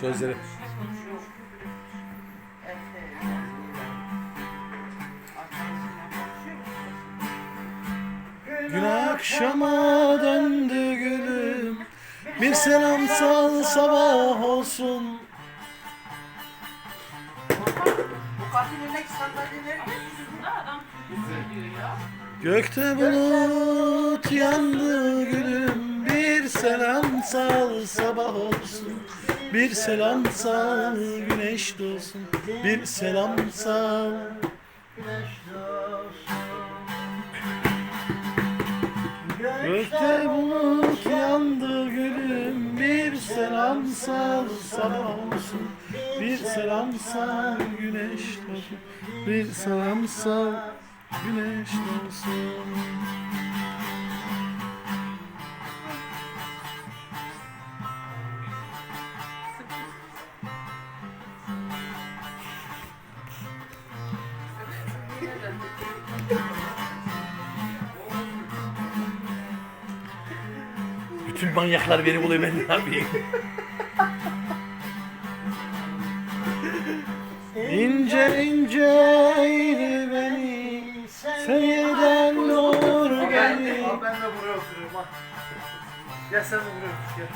Sözleri. Gün akşama döndü gülüm Bir selam sal sabah olsun. Gökte bulut yandı gülüm Bir selam sal sabah olsun Bir selam sal güneş doğsun. Bir selam sal. Gökte bulut yandı gülüm. Bir selam sal sabah olsun. Bir selam sal güneş doğsun. Bir selam sal güneş doğsun Bütün manyaklar beni buluyor ben ne yapayım? İnce ince eğri beni Sevgiden nur beni Al ben de buraya oturuyorum ha. Gel sen de buraya otur gel.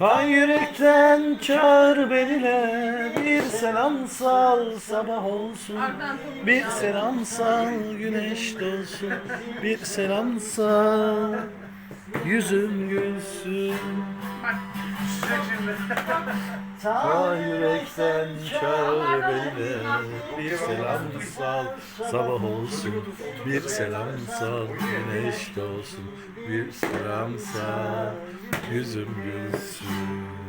Ta yürekten çağır benile Bir selam sal sabah olsun. Bir selam sal güneş doğsun Bir selam sal yüzüm gülsün. Ta yürekten çağır benile Bir selam sal sabah olsun. Bir selam sal güneş doğsun. Bir selam sal yüzüm gülsün